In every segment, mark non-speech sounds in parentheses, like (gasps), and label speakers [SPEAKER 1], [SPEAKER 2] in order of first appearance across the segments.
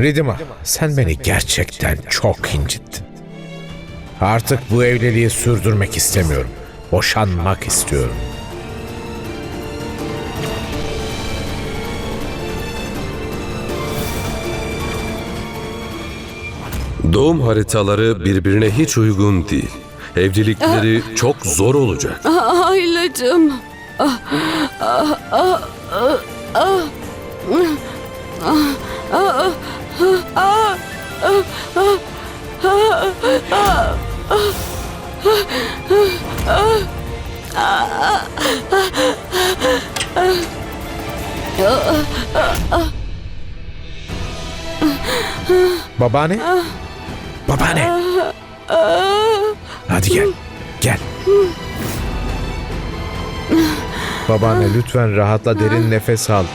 [SPEAKER 1] Ridima, sen beni gerçekten çok incittin. Artık bu evliliği sürdürmek istemiyorum. Boşanmak istiyorum.
[SPEAKER 2] Doğum haritaları birbirine hiç uygun değil. Evlilikleri çok zor olacak.
[SPEAKER 3] Ah, ah, ah, ah, ah. Ah, ah, ah, ah, ah, ah, ah.
[SPEAKER 1] Babaanne? Babaanne! Hadi gel, gel. Babaanne lütfen rahatla derin nefes al.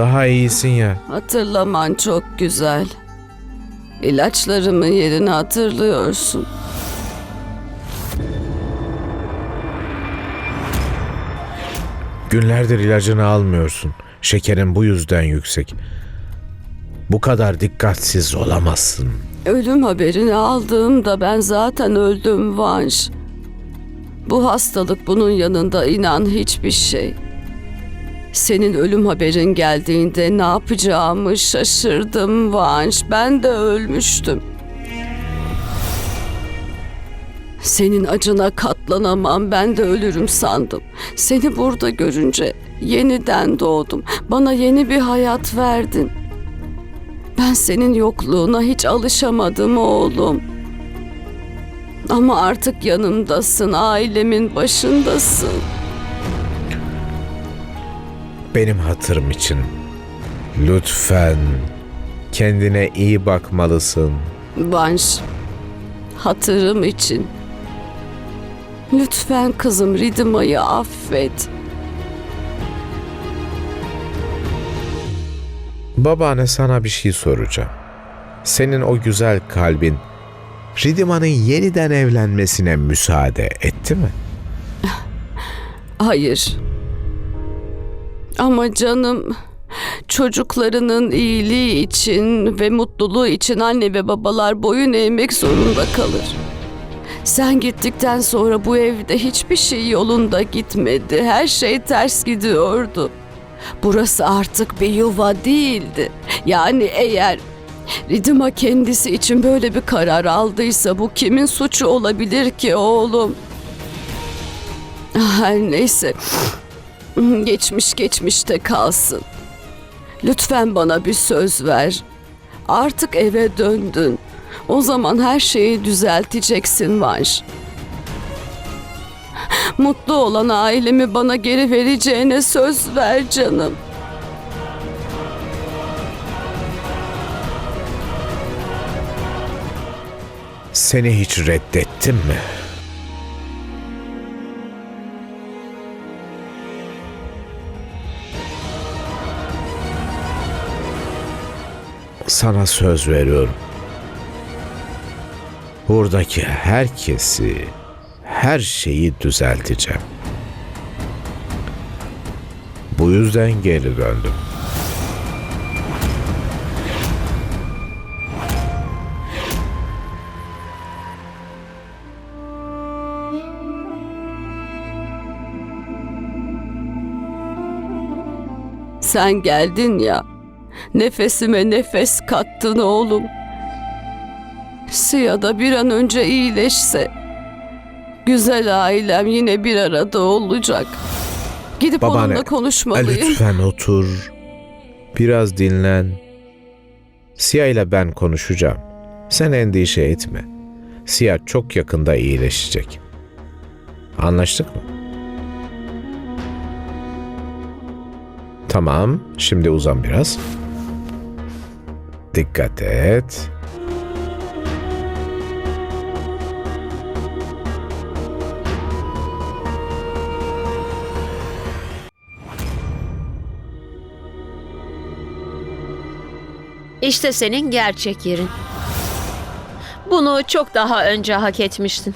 [SPEAKER 1] Daha iyisin ya.
[SPEAKER 3] Hatırlaman çok güzel. İlaçlarımın yerini hatırlıyorsun.
[SPEAKER 1] Günlerdir ilacını almıyorsun. Şekerin bu yüzden yüksek. Bu kadar dikkatsiz olamazsın.
[SPEAKER 3] Ölüm haberini aldığımda ben zaten öldüm Vanş. Bu hastalık bunun yanında inan hiçbir şey. Senin ölüm haberin geldiğinde ne yapacağımı şaşırdım Vanş. Ben de ölmüştüm. Senin acına katlanamam. Ben de ölürüm sandım. Seni burada görünce yeniden doğdum. Bana yeni bir hayat verdin. Ben senin yokluğuna hiç alışamadım oğlum. Ama artık yanımdasın, ailemin başındasın.
[SPEAKER 1] Benim hatırım için lütfen kendine iyi bakmalısın.
[SPEAKER 3] Vanş, hatırım için. Lütfen kızım Ridima'yı affet.
[SPEAKER 1] Babaanne sana bir şey soracağım. Senin o güzel kalbin Ridima'nın yeniden evlenmesine müsaade etti mi?
[SPEAKER 3] Hayır. Ama canım çocuklarının iyiliği için ve mutluluğu için anne ve babalar boyun eğmek zorunda kalır. Sen gittikten sonra bu evde hiçbir şey yolunda gitmedi. Her şey ters gidiyordu. Burası artık bir yuva değildi. Yani eğer Ridima kendisi için böyle bir karar aldıysa bu kimin suçu olabilir ki oğlum? Her neyse. (laughs) Geçmiş geçmişte kalsın. Lütfen bana bir söz ver. Artık eve döndün. O zaman her şeyi düzelteceksin Vanş. Mutlu olan ailemi bana geri vereceğine söz ver canım.
[SPEAKER 1] Seni hiç reddettim mi? Sana söz veriyorum. Buradaki herkesi, her şeyi düzelteceğim. Bu yüzden geri döndüm.
[SPEAKER 3] Sen geldin ya. Nefesime nefes kattın oğlum. Siya da bir an önce iyileşse. Güzel ailem yine bir arada olacak. Gidip
[SPEAKER 1] Babaanne,
[SPEAKER 3] onunla konuşmalıyım.
[SPEAKER 1] Lütfen otur. Biraz dinlen. Siyah ile ben konuşacağım. Sen endişe etme. Siyah çok yakında iyileşecek. Anlaştık mı? Tamam, şimdi uzan biraz. Dikkat et.
[SPEAKER 4] İşte senin gerçek yerin. Bunu çok daha önce hak etmiştin.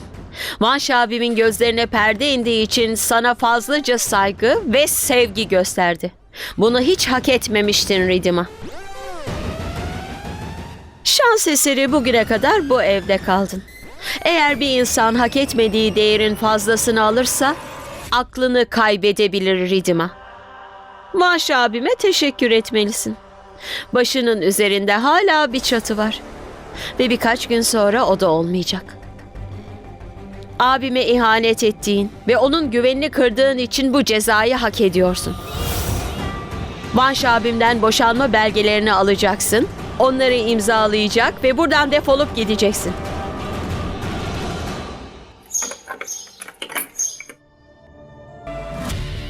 [SPEAKER 4] Vanş abimin gözlerine perde indiği için sana fazlaca saygı ve sevgi gösterdi. Bunu hiç hak etmemiştin Ridima. Şans eseri bugüne kadar bu evde kaldın. Eğer bir insan hak etmediği değerin fazlasını alırsa aklını kaybedebilir Ridima. Vanş abime teşekkür etmelisin. Başının üzerinde hala bir çatı var. Ve birkaç gün sonra o da olmayacak. Abime ihanet ettiğin ve onun güvenini kırdığın için bu cezayı hak ediyorsun. Vanş abimden boşanma belgelerini alacaksın, onları imzalayacak ve buradan defolup gideceksin.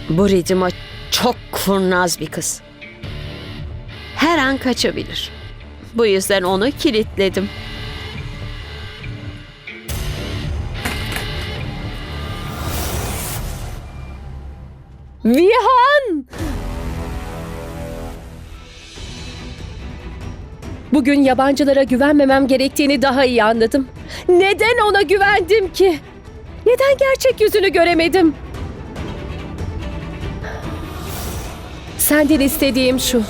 [SPEAKER 4] Bu Ridima çok kurnaz bir kız. Her an kaçabilir. Bu yüzden onu kilitledim.
[SPEAKER 5] Bugün yabancılara güvenmemem gerektiğini daha iyi anladım. Neden ona güvendim ki? Neden gerçek yüzünü göremedim? Senden istediğim şu.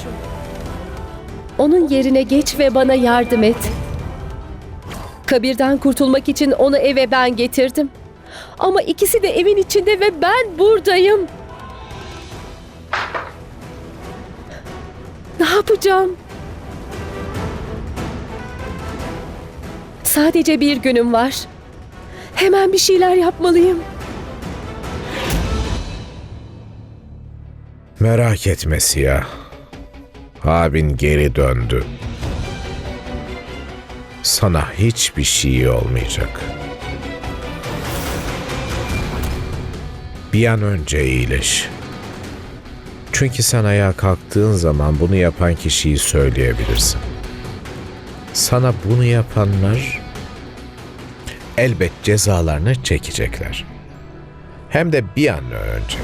[SPEAKER 5] Onun yerine geç ve bana yardım et. Kabirden kurtulmak için onu eve ben getirdim. Ama ikisi de evin içinde ve ben buradayım. Ne yapacağım? Sadece bir günüm var. Hemen bir şeyler yapmalıyım.
[SPEAKER 1] Merak etme Siyah. Abin geri döndü. Sana hiçbir şey olmayacak. Bir an önce iyileş. Çünkü sen ayağa kalktığın zaman bunu yapan kişiyi söyleyebilirsin. Sana bunu yapanlar elbet cezalarını çekecekler. Hem de bir an önce.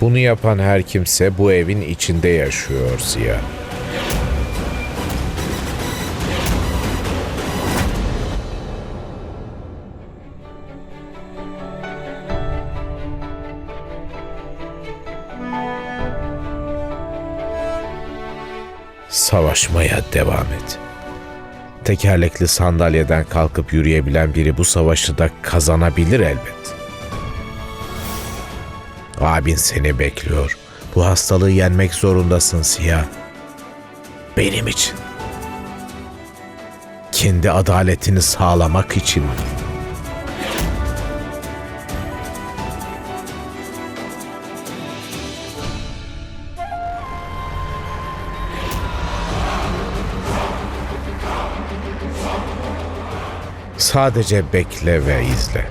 [SPEAKER 1] Bunu yapan her kimse bu evin içinde yaşıyor Ziya. Savaşmaya devam et. Tekerlekli sandalyeden kalkıp yürüyebilen biri bu savaşı da kazanabilir elbet. Abin seni bekliyor. Bu hastalığı yenmek zorundasın Siyah. Benim için. Kendi adaletini sağlamak için. Sadece bekle ve izle.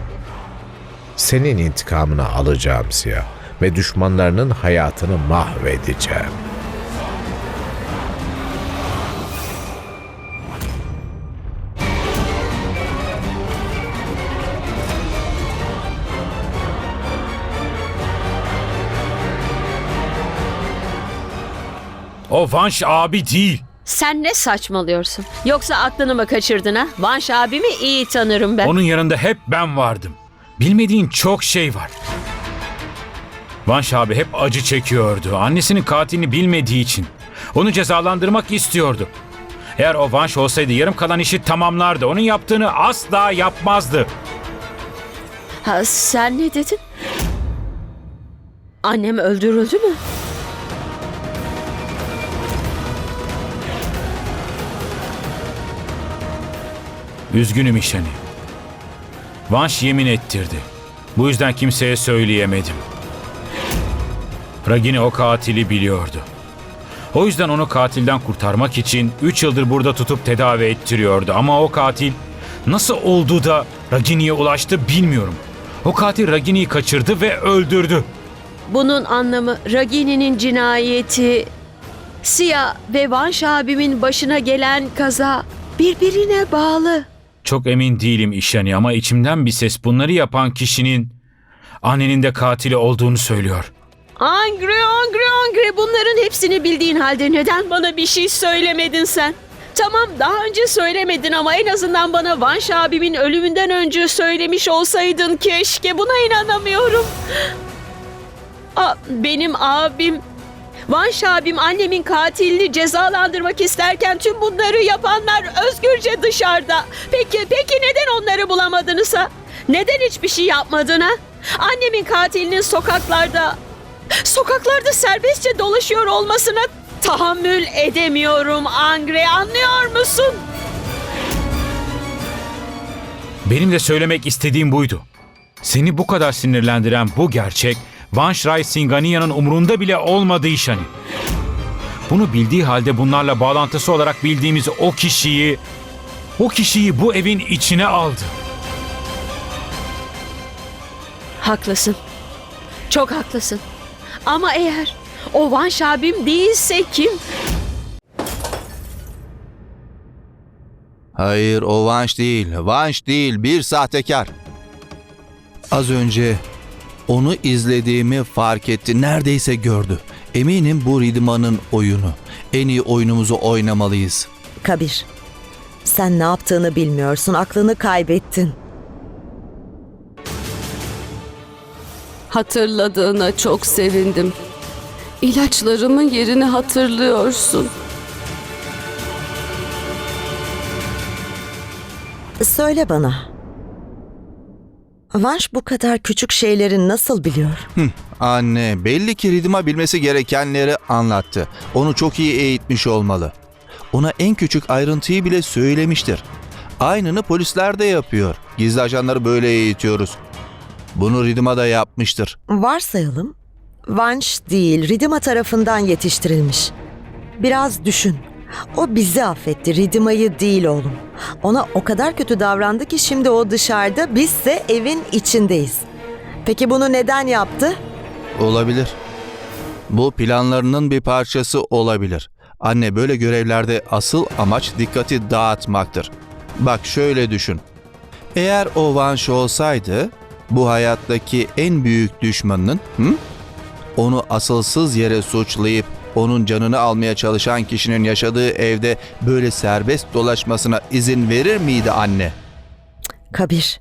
[SPEAKER 1] Senin intikamını alacağım Siyah ve düşmanlarının hayatını mahvedeceğim.
[SPEAKER 6] O Vanş abi değil.
[SPEAKER 4] Sen ne saçmalıyorsun? Yoksa aklını mı kaçırdın ha? Vanş abimi iyi tanırım ben.
[SPEAKER 6] Onun yanında hep ben vardım. Bilmediğin çok şey var. Vanş abi hep acı çekiyordu. Annesinin katilini bilmediği için. Onu cezalandırmak istiyordu. Eğer o Vanş olsaydı yarım kalan işi tamamlardı. Onun yaptığını asla yapmazdı.
[SPEAKER 4] Ha, sen ne dedin? Annem öldürüldü mü?
[SPEAKER 6] Üzgünüm işeni. Vanş yemin ettirdi. Bu yüzden kimseye söyleyemedim. Ragini o katili biliyordu. O yüzden onu katilden kurtarmak için 3 yıldır burada tutup tedavi ettiriyordu. Ama o katil nasıl oldu da Ragini'ye ulaştı bilmiyorum. O katil Ragini'yi kaçırdı ve öldürdü.
[SPEAKER 4] Bunun anlamı Ragini'nin cinayeti, Siyah ve Vanş abimin başına gelen kaza birbirine bağlı.
[SPEAKER 6] Çok emin değilim işeni ama içimden bir ses bunları yapan kişinin annenin de katili olduğunu söylüyor.
[SPEAKER 4] Angre, Angre, Angre bunların hepsini bildiğin halde neden bana bir şey söylemedin sen? Tamam daha önce söylemedin ama en azından bana Vanş abimin ölümünden önce söylemiş olsaydın keşke buna inanamıyorum. Aa, (gasps) benim abim Vanş abim annemin katilini cezalandırmak isterken tüm bunları yapanlar özgürce dışarıda. Peki peki neden onları bulamadınız ha? Neden hiçbir şey yapmadın ha? Annemin katilinin sokaklarda sokaklarda serbestçe dolaşıyor olmasına tahammül edemiyorum Angre anlıyor musun?
[SPEAKER 6] Benim de söylemek istediğim buydu. Seni bu kadar sinirlendiren bu gerçek Vansh Rai Singhania'nın umurunda bile olmadığı işani. Bunu bildiği halde bunlarla bağlantısı olarak bildiğimiz o kişiyi, o kişiyi bu evin içine aldı.
[SPEAKER 4] Haklısın. Çok haklısın. Ama eğer o Vanş abim değilse kim?
[SPEAKER 7] Hayır o Vanş değil. Vanş değil bir sahtekar. Az önce onu izlediğimi fark etti. Neredeyse gördü. Eminim bu Ridman'ın oyunu. En iyi oyunumuzu oynamalıyız.
[SPEAKER 8] Kabir, sen ne yaptığını bilmiyorsun, aklını kaybettin.
[SPEAKER 3] Hatırladığına çok sevindim. İlaçlarımın yerini hatırlıyorsun.
[SPEAKER 8] Söyle bana. Vanş bu kadar küçük şeyleri nasıl biliyor?
[SPEAKER 7] Anne belli ki Ridma bilmesi gerekenleri anlattı. Onu çok iyi eğitmiş olmalı. Ona en küçük ayrıntıyı bile söylemiştir. Aynını polisler de yapıyor. Gizli ajanları böyle eğitiyoruz. Bunu Ridma da yapmıştır.
[SPEAKER 8] Varsayalım. Vanş değil, Ridima tarafından yetiştirilmiş. Biraz düşün. O bizi affetti, Ridima'yı değil oğlum. Ona o kadar kötü davrandı ki şimdi o dışarıda, bizse evin içindeyiz. Peki bunu neden yaptı?
[SPEAKER 7] Olabilir. Bu planlarının bir parçası olabilir. Anne böyle görevlerde asıl amaç dikkati dağıtmaktır. Bak şöyle düşün. Eğer o Vanş olsaydı bu hayattaki en büyük düşmanının hı? onu asılsız yere suçlayıp onun canını almaya çalışan kişinin yaşadığı evde böyle serbest dolaşmasına izin verir miydi anne?
[SPEAKER 8] Kabir.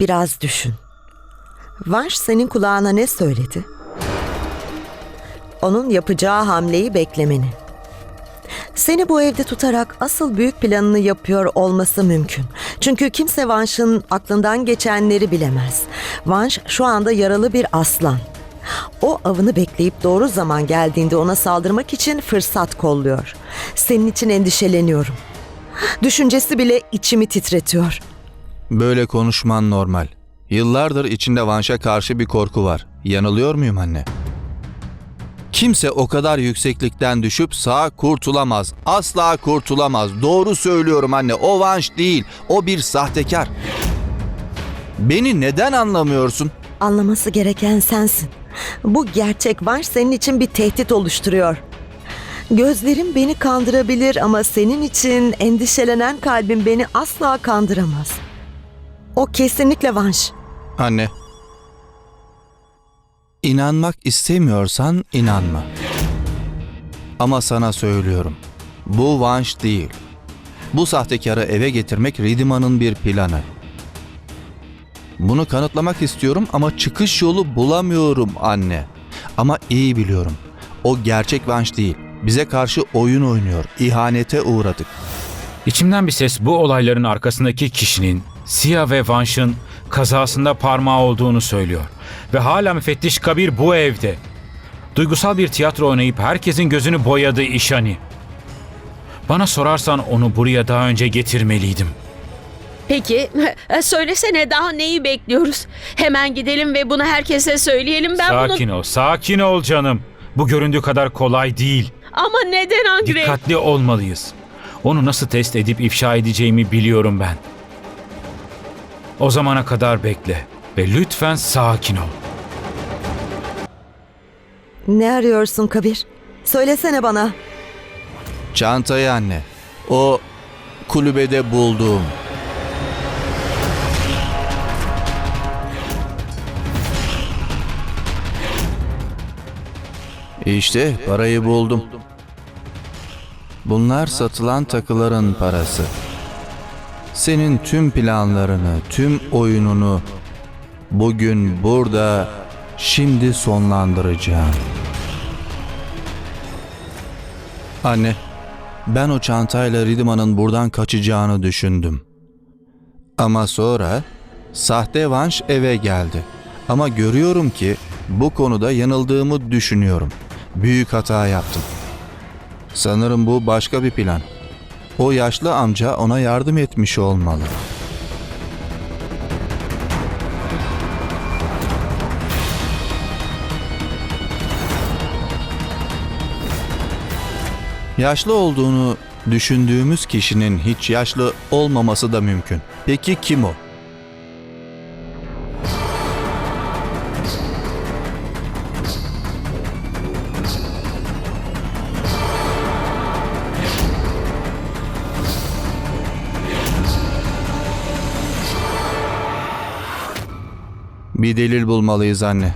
[SPEAKER 8] Biraz düşün. Vanş senin kulağına ne söyledi? Onun yapacağı hamleyi beklemeni. Seni bu evde tutarak asıl büyük planını yapıyor olması mümkün. Çünkü kimse Vanş'ın aklından geçenleri bilemez. Vanş şu anda yaralı bir aslan. O avını bekleyip doğru zaman geldiğinde ona saldırmak için fırsat kolluyor. Senin için endişeleniyorum. Düşüncesi bile içimi titretiyor.
[SPEAKER 7] Böyle konuşman normal. Yıllardır içinde Vanş'a karşı bir korku var. Yanılıyor muyum anne? Kimse o kadar yükseklikten düşüp sağ kurtulamaz. Asla kurtulamaz. Doğru söylüyorum anne. O Vanş değil. O bir sahtekar. Beni neden anlamıyorsun?
[SPEAKER 8] Anlaması gereken sensin. Bu gerçek var senin için bir tehdit oluşturuyor. Gözlerim beni kandırabilir ama senin için endişelenen kalbim beni asla kandıramaz. O kesinlikle Vanş.
[SPEAKER 7] Anne. İnanmak istemiyorsan inanma. Ama sana söylüyorum. Bu Vanş değil. Bu sahtekarı eve getirmek Ridima'nın bir planı. Bunu kanıtlamak istiyorum ama çıkış yolu bulamıyorum anne. Ama iyi biliyorum. O gerçek Vanş değil. Bize karşı oyun oynuyor. İhanete uğradık.
[SPEAKER 6] İçimden bir ses bu olayların arkasındaki kişinin Sia ve Vansh'ın kazasında parmağı olduğunu söylüyor. Ve hala müfettiş Kabir bu evde. Duygusal bir tiyatro oynayıp herkesin gözünü boyadı işani. Bana sorarsan onu buraya daha önce getirmeliydim.
[SPEAKER 4] Peki söylesene daha neyi bekliyoruz? Hemen gidelim ve bunu herkese söyleyelim. Ben
[SPEAKER 6] sakin
[SPEAKER 4] bunu...
[SPEAKER 6] ol, sakin ol canım. Bu göründüğü kadar kolay değil.
[SPEAKER 4] Ama neden Angre?
[SPEAKER 6] Dikkatli olmalıyız. Onu nasıl test edip ifşa edeceğimi biliyorum ben. O zamana kadar bekle ve lütfen sakin ol.
[SPEAKER 8] Ne arıyorsun Kabir? Söylesene bana.
[SPEAKER 7] Çantayı anne. O kulübede bulduğum. İşte parayı buldum. Bunlar satılan takıların parası. Senin tüm planlarını, tüm oyununu bugün burada şimdi sonlandıracağım. Anne, ben o çantayla Ridima'nın buradan kaçacağını düşündüm. Ama sonra sahte Vanş eve geldi. Ama görüyorum ki bu konuda yanıldığımı düşünüyorum. Büyük hata yaptım. Sanırım bu başka bir plan. O yaşlı amca ona yardım etmiş olmalı. Yaşlı olduğunu düşündüğümüz kişinin hiç yaşlı olmaması da mümkün. Peki kim o? Bir delil bulmalıyız anne.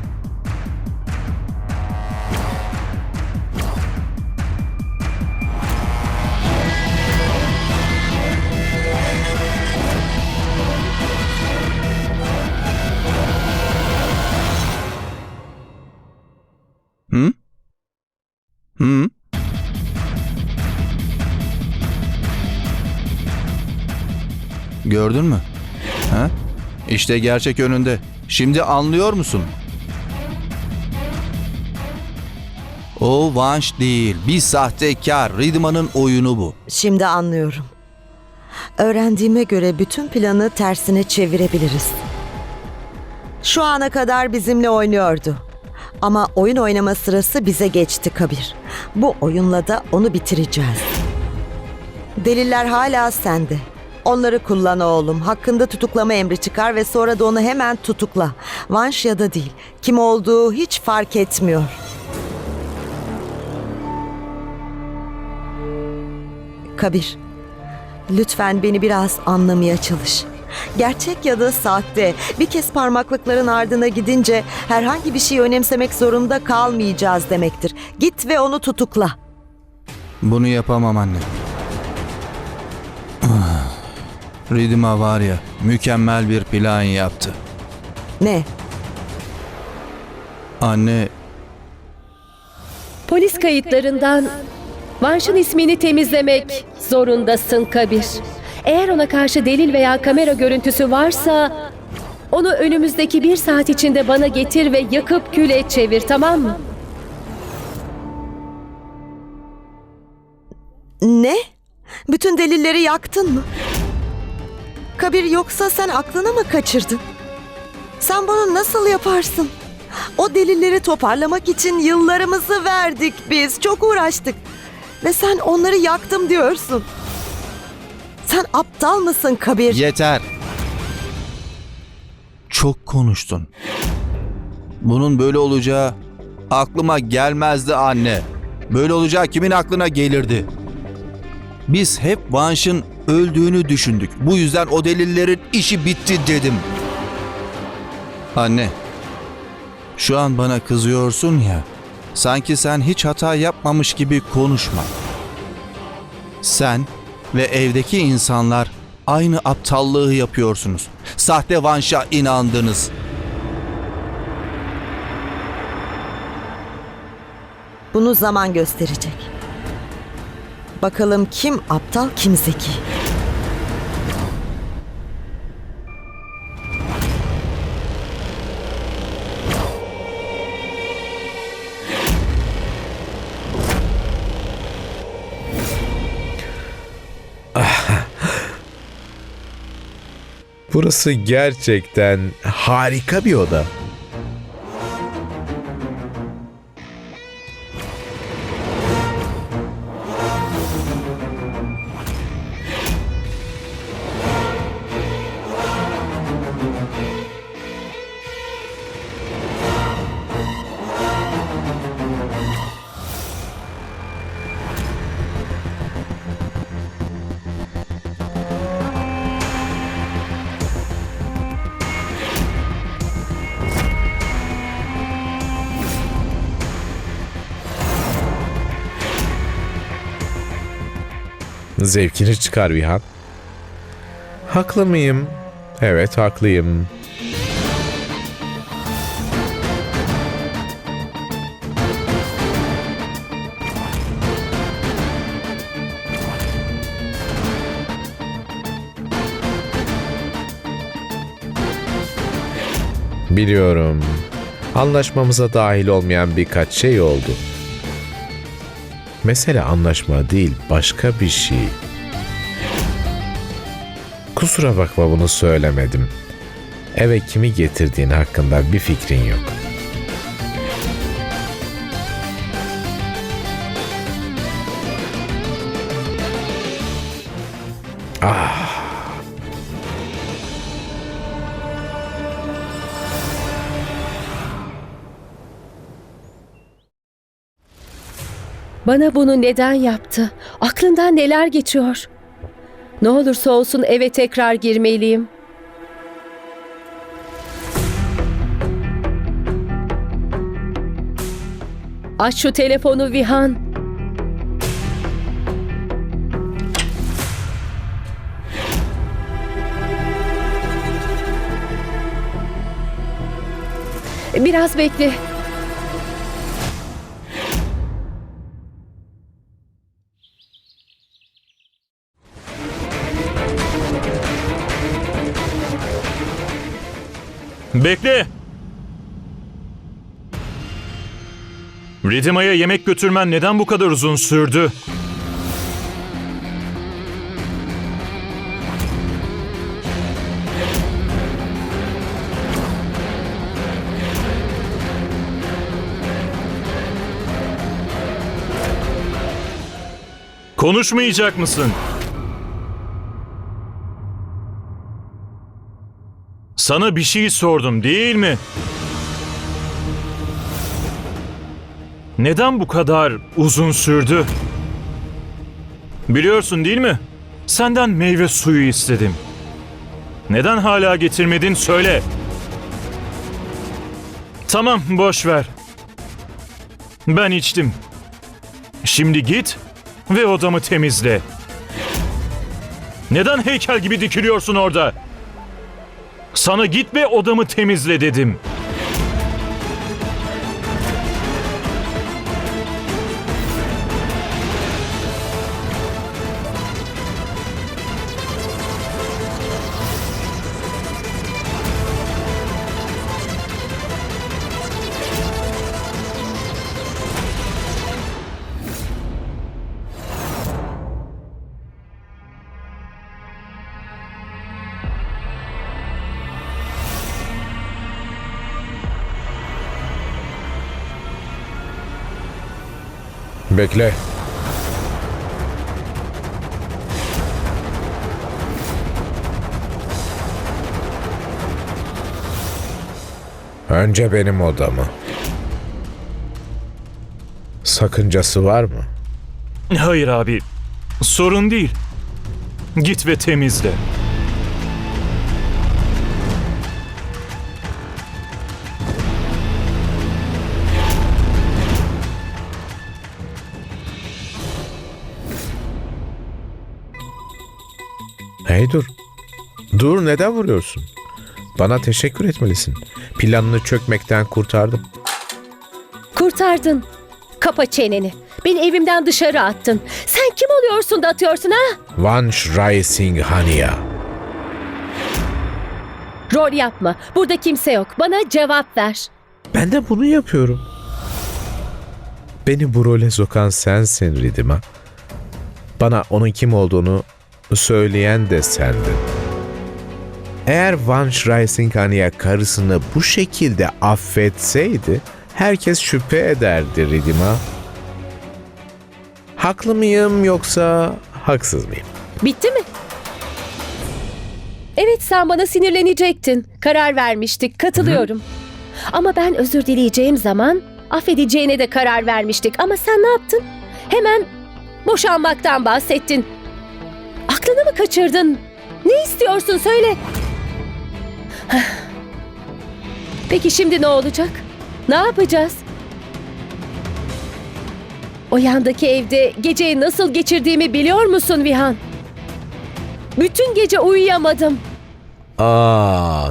[SPEAKER 7] Hı? Hı? Gördün mü? Ha? İşte gerçek önünde. Şimdi anlıyor musun? O Vanş değil, bir sahtekar. Ridman'ın oyunu bu.
[SPEAKER 8] Şimdi anlıyorum. Öğrendiğime göre bütün planı tersine çevirebiliriz. Şu ana kadar bizimle oynuyordu. Ama oyun oynama sırası bize geçti Kabir. Bu oyunla da onu bitireceğiz. Deliller hala sende. Onları kullan oğlum. Hakkında tutuklama emri çıkar ve sonra da onu hemen tutukla. Vanş ya da değil. Kim olduğu hiç fark etmiyor. Kabir, lütfen beni biraz anlamaya çalış. Gerçek ya da sahte bir kez parmaklıkların ardına gidince herhangi bir şeyi önemsemek zorunda kalmayacağız demektir. Git ve onu tutukla.
[SPEAKER 7] Bunu yapamam anne. Ah, Ridma var ya, mükemmel bir plan yaptı.
[SPEAKER 8] Ne?
[SPEAKER 7] Anne,
[SPEAKER 5] Polis kayıtlarından Vanş'ın ismini temizlemek zorundasın Kabir. Eğer ona karşı delil veya kamera görüntüsü varsa onu önümüzdeki bir saat içinde bana getir ve yakıp küle çevir tamam mı?
[SPEAKER 8] Ne? Bütün delilleri yaktın mı? Kabir yoksa sen aklını mı kaçırdın? Sen bunu nasıl yaparsın? O delilleri toparlamak için yıllarımızı verdik biz. Çok uğraştık. Ve sen onları yaktım diyorsun. Sen aptal mısın Kabir?
[SPEAKER 7] yeter. Çok konuştun. Bunun böyle olacağı aklıma gelmezdi anne. Böyle olacağı kimin aklına gelirdi? Biz hep Vanş'ın öldüğünü düşündük. Bu yüzden o delillerin işi bitti dedim. Anne, şu an bana kızıyorsun ya. Sanki sen hiç hata yapmamış gibi konuşma. Sen ve evdeki insanlar aynı aptallığı yapıyorsunuz. Sahte Vanş'a inandınız.
[SPEAKER 8] Bunu zaman gösterecek. Bakalım kim aptal kim zeki.
[SPEAKER 1] Burası gerçekten harika bir oda. Zevkini çıkar Vihan. Haklı mıyım? Evet haklıyım. Biliyorum. Anlaşmamıza dahil olmayan birkaç şey oldu. Mesele anlaşma değil, başka bir şey. Kusura bakma bunu söylemedim. Eve kimi getirdiğin hakkında bir fikrin yok.
[SPEAKER 5] Bana bunu neden yaptı? Aklından neler geçiyor? Ne olursa olsun eve tekrar girmeliyim. Aç şu telefonu Vihan. Biraz bekle.
[SPEAKER 9] Bekle. Ridima'ya yemek götürmen neden bu kadar uzun sürdü? Konuşmayacak mısın? Sana bir şey sordum değil mi? Neden bu kadar uzun sürdü? Biliyorsun değil mi? Senden meyve suyu istedim. Neden hala getirmedin söyle. Tamam boş ver. Ben içtim. Şimdi git ve odamı temizle. Neden heykel gibi dikiliyorsun orada? Sana git ve odamı temizle dedim.
[SPEAKER 1] Bekle. Önce benim odamı. Sakıncası var mı?
[SPEAKER 9] Hayır abi. Sorun değil. Git ve temizle.
[SPEAKER 1] Hey dur. Dur neden vuruyorsun? Bana teşekkür etmelisin. Planını çökmekten kurtardım.
[SPEAKER 5] Kurtardın. Kapa çeneni. Beni evimden dışarı attın. Sen kim oluyorsun da atıyorsun ha?
[SPEAKER 1] Vansh Rai Singh Hania.
[SPEAKER 5] Rol yapma. Burada kimse yok. Bana cevap ver.
[SPEAKER 1] Ben de bunu yapıyorum. Beni bu role sokan sensin Ridima. Bana onun kim olduğunu söyleyen de sendin. Eğer Vansh Rai Singh Hania karısını bu şekilde affetseydi herkes şüphe ederdi Ridima. Haklı mıyım yoksa haksız mıyım?
[SPEAKER 5] Bitti mi? Evet sen bana sinirlenecektin. Karar vermiştik. Katılıyorum. Ama ben özür dileyeceğim zaman affedeceğine de karar vermiştik. Ama sen ne yaptın? Hemen boşanmaktan bahsettin. Kaçırdın? Ne istiyorsun söyle. Peki şimdi ne olacak? Ne yapacağız? O yandaki evde geceyi nasıl geçirdiğimi biliyor musun Vihan? Bütün gece uyuyamadım.
[SPEAKER 1] Aa,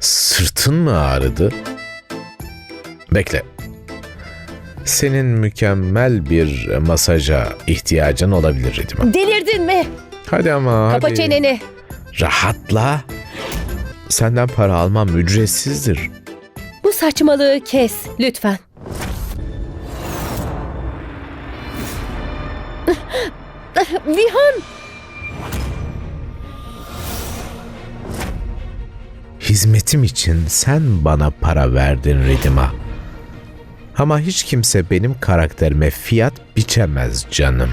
[SPEAKER 1] sırtın mı ağrıdı? Bekle. Senin mükemmel bir masaja ihtiyacın olabilir Ridima.
[SPEAKER 5] Delirdin mi?
[SPEAKER 1] Hadi ama
[SPEAKER 5] Kapa
[SPEAKER 1] hadi.
[SPEAKER 5] çeneni.
[SPEAKER 1] Rahatla. Senden para almam ücretsizdir.
[SPEAKER 5] Bu saçmalığı kes lütfen. (laughs) Vihan!
[SPEAKER 1] Hizmetim için sen bana para verdin Ridima. Ama hiç kimse benim karakterime fiyat biçemez canım.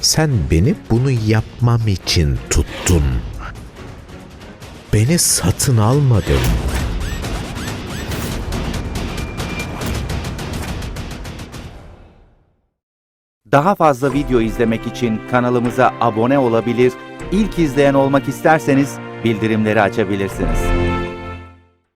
[SPEAKER 1] Sen beni bunu yapmam için tuttun. Beni satın almadın.
[SPEAKER 10] Daha fazla video izlemek için kanalımıza abone olabilir, ilk izleyen olmak isterseniz bildirimleri açabilirsiniz.